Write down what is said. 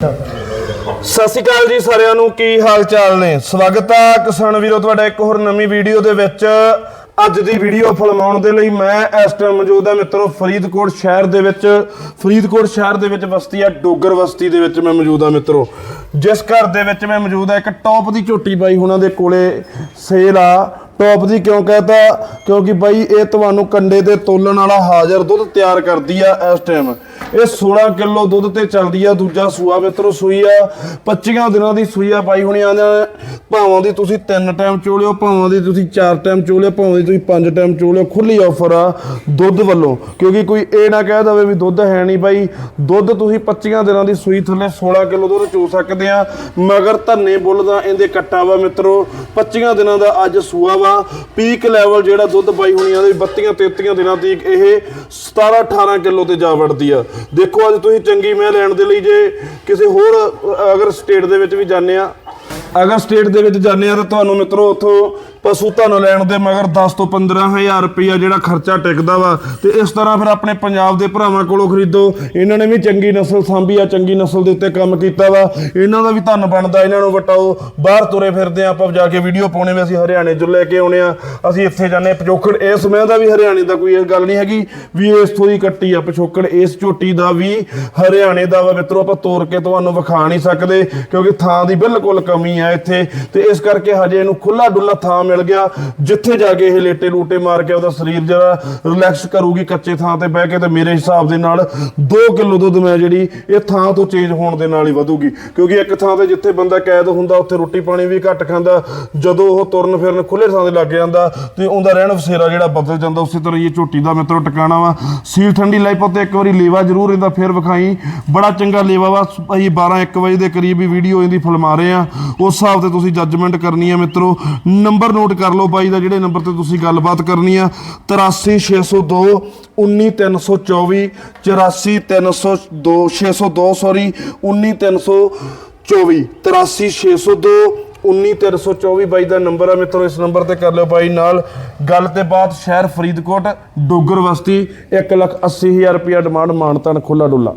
ਸਤਿ ਸ਼੍ਰੀ ਅਕਾਲ ਜੀ ਸਾਰਿਆਂ ਨੂੰ, ਕੀ ਹਾਲ ਚਾਲ ਨੇ? ਸਵਾਗਤ ਆ ਕਿਸਾਨ ਵੀਰੋ, ਤੁਹਾਡਾ ਇੱਕ ਹੋਰ ਨਵੀਂ ਵੀਡੀਓ ਦੇ ਵਿੱਚ। ਅੱਜ ਦੀ ਵੀਡੀਓ ਫਲਮਾਉਣ ਦੇ ਲਈ ਮੈਂ ਇਸ ਟਾਈਮ ਮੌਜੂਦ ਹਾਂ ਮਿੱਤਰੋ, ਫਰੀਦਕੋਟ ਸ਼ਹਿਰ ਦੇ ਵਿੱਚ। ਫਰੀਦਕੋਟ ਸ਼ਹਿਰ ਦੇ ਵਿੱਚ ਬਸਤੀ ਆ, ਡੋਗਰ ਬਸਤੀ ਦੇ ਵਿੱਚ ਮੈਂ ਮੌਜੂਦ ਹਾਂ ਮਿੱਤਰੋ। ਜਿਸ ਘਰ ਦੇ ਵਿੱਚ ਮੈਂ ਮੌਜੂਦ ਹਾਂ ਇੱਕ ਟੌਪ ਦੀ ਝੋਟੀ ਬਾਈ ਉਹਨਾਂ ਦੇ ਕੋਲੇ ਸੇਲ ਆ। ਟੌਪ ਦੀ ਕਿਉਂ ਕਹਤਾ? ਕਿਉਂਕਿ ਬਾਈ, ਇਹ ਤੁਹਾਨੂੰ ਕੰਡੇ ਤੇ ਤੋਲਣ ਵਾਲਾ ਹਾਜ਼ਰ ਦੁੱਧ ਤਿਆਰ ਕਰਦੀ ਆ ਇਸ ਟਾਈਮ ਇਹ 16 ਕਿਲੋ ਦੁੱਧ ਤੇ ਚੱਲਦੀ ਆ, ਦੂਜਾ ਸੂਆ ਮਿੱਤਰੋ ਸੂਈ ਆ। 25 ਦਿਨਾਂ ਦੀ ਸੂਈ ਆ ਪਾਈ ਹੋਣੀ ਆਂਦੇ ਭਾਵਾਂ ਦੀ ਤੁਸੀਂ ਤਿੰਨ ਟਾਈਮ ਚੋਲਿਓ, ਭਾਵਾਂ ਦੀ ਤੁਸੀਂ ਚਾਰ ਟਾਈਮ ਚੋਲਿਓ, ਭਾਵਾਂ ਦੀ ਤੁਸੀਂ ਪੰਜ ਟਾਈਮ ਚੋਲਿਓ। ਖੁੱਲੀ ਆਫਰ ਆ ਦੁੱਧ ਵੱਲੋਂ, ਕਿਉਂਕਿ ਕੋਈ ਇਹ ਨਾ ਕਹਿ ਦਵੇ ਵੀ ਦੁੱਧ ਹੈ ਨਹੀਂ ਬਾਈ। ਦੁੱਧ ਤੁਸੀਂ 25 ਦਿਨਾਂ ਦੀ ਸੂਈ ਥੱਲੇ 16 ਕਿਲੋ ਦੁੱਧ ਚੋ ਸਕਦੇ ਆ। ਮਗਰ ਧੰਨੇ ਬੁੱਲ ਦਾ ਇਹਦੇ ਕੱਟਾ ਵਾ ਮਿੱਤਰੋ। 25 ਦਿਨਾਂ ਦਾ ਅੱਜ ਸੂਆ ਵਾ। ਪੀਕ ਲੈਵਲ ਜਿਹੜਾ ਦੁੱਧ ਪਾਈ ਹੋਣੀ ਦੇ 32 33 ਦਿਨਾਂ ਦੀ ਇਹ 17 18 ਕਿਲੋ ਤੇ ਜਾ ਵੜਦੀ ਆ। ਦੇਖੋ ਅੱਜ ਤੁਸੀਂ ਚੰਗੀ ਮੈਂ ਲੈਣ ਦੇ ਲਈ ਜੇ ਕਿਸੇ ਹੋਰ, ਅਗਰ ਸਟੇਟ ਦੇ ਵਿੱਚ ਵੀ ਜਾਂਦੇ ਆ, ਅਗਰ ਸਟੇਟ ਦੇ ਵਿੱਚ ਜਾਂਦੇ ਆ ਤਾਂ ਤੁਹਾਨੂੰ ਮਿੱਤਰੋ ਉੱਥੋਂ ਪਸ਼ੂ ਧਨ ਲੈਣ ਦੇ ਮਗਰ 10 ਤੋਂ 15000 ਰੁਪਇਆ ਜਿਹੜਾ ਖਰਚਾ ਟਿਕਦਾ ਵਾ ਤੇ ਇਸ ਤਰ੍ਹਾਂ ਫਿਰ ਆਪਣੇ ਪੰਜਾਬ ਦੇ ਭਰਾਵਾਂ ਕੋਲੋਂ ਖਰੀਦੋ। ਇਹਨਾਂ ਨੇ ਵੀ ਚੰਗੀ ਨਸਲ ਸਾਂਭੀ ਆ, ਚੰਗੀ ਨਸਲ ਦੇ ਉੱਤੇ ਕੰਮ ਕੀਤਾ ਵਾ। ਇਹਨਾਂ ਦਾ ਵੀ ਧੰਨ ਬਣਦਾ, ਇਹਨਾਂ ਨੂੰ ਵਟਾਓ। ਬਾਹਰ ਤੁਰੇ ਫਿਰਦੇ ਆ, ਆਪਾਂ ਜਾ ਕੇ ਵੀਡੀਓ ਪਾਉਣੇ ਵੀ, ਅਸੀਂ ਹਰਿਆਣੇ ਚੋਂ ਲੈ ਕੇ ਆਉਣੇ ਆ। ਅਸੀਂ ਇੱਥੇ ਜਾਂਦੇ ਹਾਂ। ਪਿਛੋਕੜ ਇਸ ਸਮੇਂ ਦਾ ਵੀ ਹਰਿਆਣੇ ਦਾ ਕੋਈ ਇਹ ਗੱਲ ਨਹੀਂ ਹੈਗੀ ਵੀ ਇਸ ਤੋਂ ਹੀ ਕੱਟੀ ਆ। ਪਿਛੋਕੜ ਇਸ ਝੋਟੀ ਦਾ ਵੀ ਹਰਿਆਣੇ ਦਾ ਵਾ। ਮਿੱਤਰੋ, ਆਪਾਂ ਤੋੜ ਕੇ ਤੁਹਾਨੂੰ ਵਿਖਾ ਨਹੀਂ ਸਕਦੇ ਕਿਉਂਕਿ ਥਾਂ ਦੀ ਬਿਲਕੁਲ ਕਮੀ ਆ ਇੱਥੇ। ਤੇ ਇਸ ਕਰਕੇ ਹਜੇ ਇਹਨੂੰ ਖੁੱਲਾ ਡੁੱਲਾ ਥਾਂ ਮਿਲ ਗਿਆ, ਜਿੱਥੇ ਜਾ ਕੇ ਇਹ ਲੇਟੇ ਲੂਟੇ ਮਾਰ ਕੇ ਉਹਦਾ ਸਰੀਰ ਜਰਾ ਰਿਲੈਕਸ ਕਰੂਗੀ ਕੱਚੇ ਥਾਂ ਤੇ ਬਹਿ ਕੇ ਤੇ ਮੇਰੇ ਹਿਸਾਬ ਦੇ ਨਾਲ 2 ਕਿਲੋ ਦੁੱਧ ਮੈਂ ਜਿਹੜੀ ਇਹ ਥਾਂ ਤੋਂ ਚੇਂਜ ਹੋਣ ਦੇ ਨਾਲ ਹੀ ਵਧੂਗੀ। ਕਿਉਂਕਿ ਇੱਕ ਥਾਂ ਤੇ ਜਿੱਥੇ ਬੰਦਾ ਕੈਦ ਹੁੰਦਾ, ਉੱਥੇ ਰੋਟੀ ਪਾਣੀ ਵੀ ਘੱਟ ਖਾਂਦਾ, ਜਦੋਂ ਉਹ ਤੁਰਨ ਫਿਰਨ ਖੁੱਲੇ ਥਾਂ ਤੇ ਲੱਗ ਜਾਂਦਾ ਤੇ ਉਹਦਾ ਰਹਿਣ ਵਸੇਰਾ ਜਿਹੜਾ ਬਦਲ ਜਾਂਦਾ, ਉਸੇ ਤਰ੍ਹਾਂ ਹੀ ਇਹ ਝੋਟੀ ਦਾ ਮਿੱਤਰੋ ਟਿਕਾਣਾ ਵਾ। ਸੀਲ ਠੰਡੀ ਲਾਈ ਪੁੱਤੇ, ਇੱਕ ਵਾਰੀ ਲੇਵਾ ਜ਼ਰੂਰ ਇਹਦਾ ਫੇਰ ਵਿਖਾਈ। ਬੜਾ ਚੰਗਾ ਲੇਵਾ ਵਾ, ਅਸੀਂ 12 1 ਵਜੇ ਦੇ ਕਰੀਬ ਹੀ ਵੀਡੀਓ ਇਹਦੀ ਫਿਲਮਾ ਰਹੇ ਆ। ਉਸ ਹਿਸਾਬ ਤੇ ਤੁਸੀਂ ਜੱਜਮੈਂਟ ਕਰਨੀ ਆ ਮਿੱਤਰੋ। ਨੰਬਰ ਨੋਟ ਕਰ ਲਓ ਬਾਈ ਦਾ ਜਿਹੜੇ ਨੰਬਰ ਤੇ ਤੁਸੀਂ ਗੱਲਬਾਤ ਕਰਨੀ ਆ 83602 19324 84302 602 ਸੌਰੀ 19324 83602 19324 ਬਾਈ ਦਾ ਨੰਬਰ ਆ। ਮਿੱਤਰੋ, ਇਸ ਨੰਬਰ ਤੇ ਕਰ ਲਿਓ ਬਾਈ ਨਾਲ ਗੱਲ ਤੇ ਬਾਤ ਸ਼ਹਿਰ ਫਰੀਦਕੋਟ, ਡੋਗਰ ਬਸਤੀ 180000 ਰੁਪਿਆ ਡਿਮਾਂਡ ਮਾਨਤਨ, ਖੁੱਲਾ ਡੁੱਲਾ।